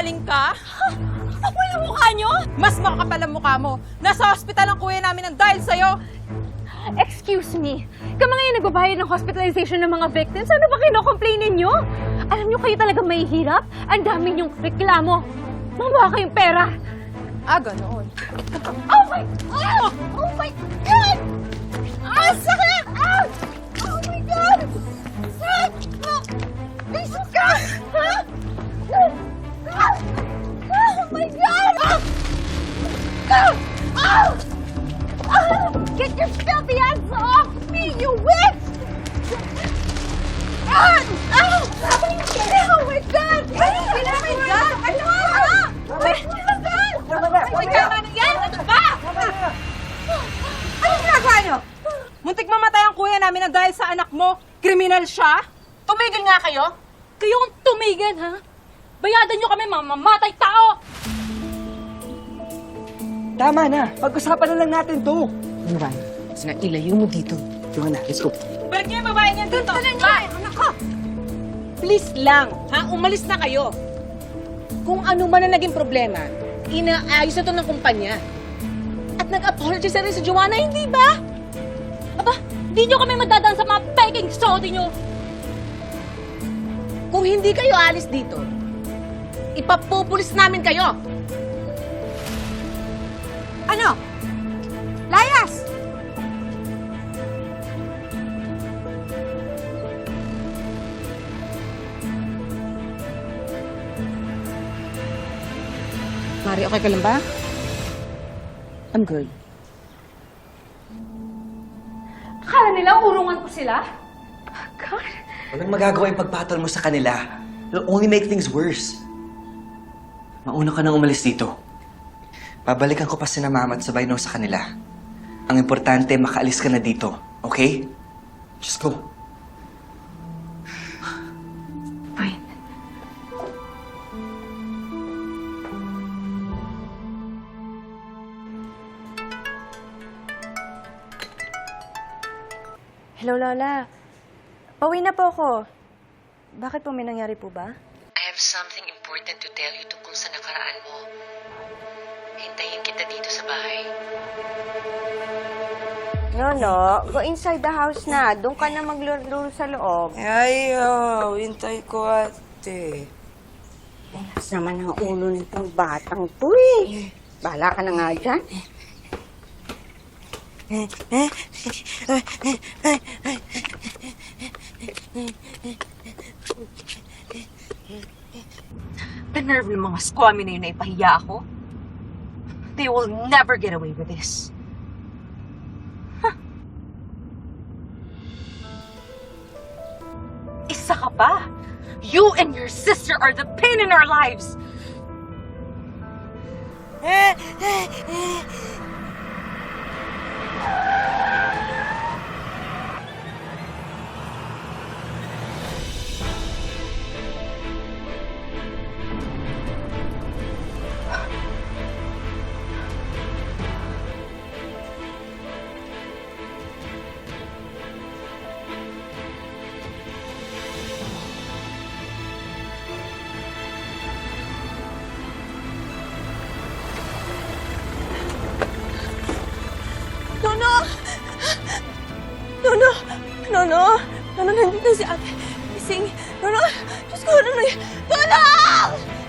Sinungaling ka? Kapal ang mukha nyo! Mas makakapal ang mukha mo. Nasa ospital ang kuya namin ng dahil sa'yo. Excuse me, kama ngayon nagbabayad ng hospitalization ng mga victims, ano ba kinocomplainin nyo? Alam nyo kayo talaga mahihirap? Ang dami nyong reklamo. Mamuha kayong pera. Ah, ganoon. Oh my God! Oh my God! Ah, sakit! Ah! Get your filthy hands off me, you witch! Ah! Ah! Oh my God! Ano ba? Oh my God! Ano ba? Oh my God! May tama na yan! Ano ba? Ano ginagawa niyo? Muntik mamatay ang kuya namin ng dahil sa anak mo. Kriminal siya? Tumigil nga kayo! Kayo ang tumigil, ha? Bayadan nyo kami, mamamatay tao! Tama na. Pag-usapan na lang natin to. Ano ba? Sina, ilayo mo dito. Joanna, let's go. Balik niyo yung babae niyan dito. Ah! Please lang, ha? Umalis na kayo. Kung ano man ang naging problema, inaayos na to ng kumpanya. At nag-apologize na rin si Joanna, hindi ba? Aba, di nyo kami madadaan sa mga peking soda nyo! Kung hindi kayo alis dito, ipapupulis namin kayo. Ano? Layas! Mari, okay ka lang ba? I'm good. Akala nila urungan ko sila? God, Walang magagawa yung pagpatol mo sa kanila. It'll only make things worse. Mauna ka nang umalis dito. Babalikan ko pa si na mama at sabay no sa kanila. Ang importante, makaalis ka na dito. Okay? Just go. fine. Hello, Lola. Pauwi na po ako. Bakit po may nangyari po ba? I have something important to tell you tungkol sa nakaraan mo. Hintayin kita dito sa bahay. No, no. Go inside the house na. Doon ka na maglaro sa loob. Ayaw, hintay ko ate. Lakas naman ang ulo nitong batang to eh. Bahala ka na nga dyan. The nerve ng mga squammy na yun na ipahiya ako. They will never get away with this. Huh. Isa ka pa. You and your sister are the pain in our lives. Tolong nanti si Ate. Bising. Nona, just go, Nona. Tolong!